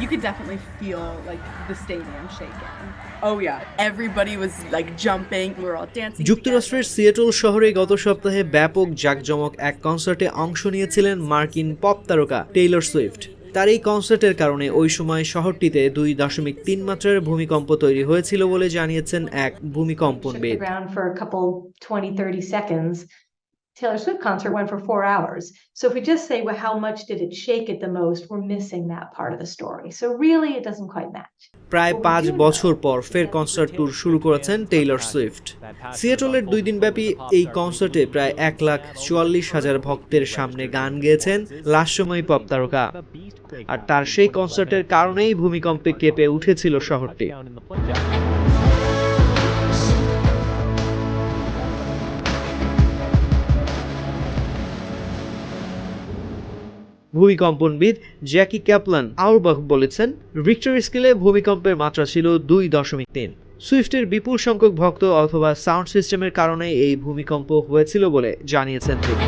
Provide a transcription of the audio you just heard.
you could definitely feel like the stadium shaking. Oh yeah, everybody was like jumping. We were all dancing. যুক্তরাষ্ট্রের সিয়েটল শহরে গত সপ্তাহে ব্যাপক জাঁকজমক এক কনসার্টে অংশ নিয়েছিলেন মার্কিন পপ তারকা টেইলর সুইফট তার এই কনসার্টের কারণে ওই সময় শহরটিতে দুই দশমিক তিন মাত্রার ভূমিকম্প তৈরি হয়েছিল বলে জানিয়েছেন এক shook the ভূমিকম্পনবিদ ground for a couple 20 30 seconds Taylor Swift concert went for 4 hours so if we just say well how much did it shake it the most we're missing that part of the story so really it doesn't quite match প্রায় পাঁচ বছর পর ফের concert tour শুরু করেছেন Taylor Swift সিয়াটলের দুই দিনব্যাপী এই কনসার্টে প্রায় এক লাখ চুয়াল্লিশ হাজার ভক্তের সামনে গান গেয়েছেন লাস্যময়ী পপ তারকা আর তার সেই কনসার্টের কারণেই ভূমিকম্পে কেঁপে উঠেছিল শহরটি ভূমিকম্পনবিদ জ্যাকি ক্যাপলান আউরবাহ বলেছেন, রিক্টার স্কেলে ভূমিকম্পের মাত্রা ছিল দুই দশমিক তিন সুইফটের বিপুল সংখ্যক ভক্ত অথবা সাউন্ড সিস্টেমের কারণে এই ভূমিকম্প হয়েছিল বলে জানিয়েছেন তিনি.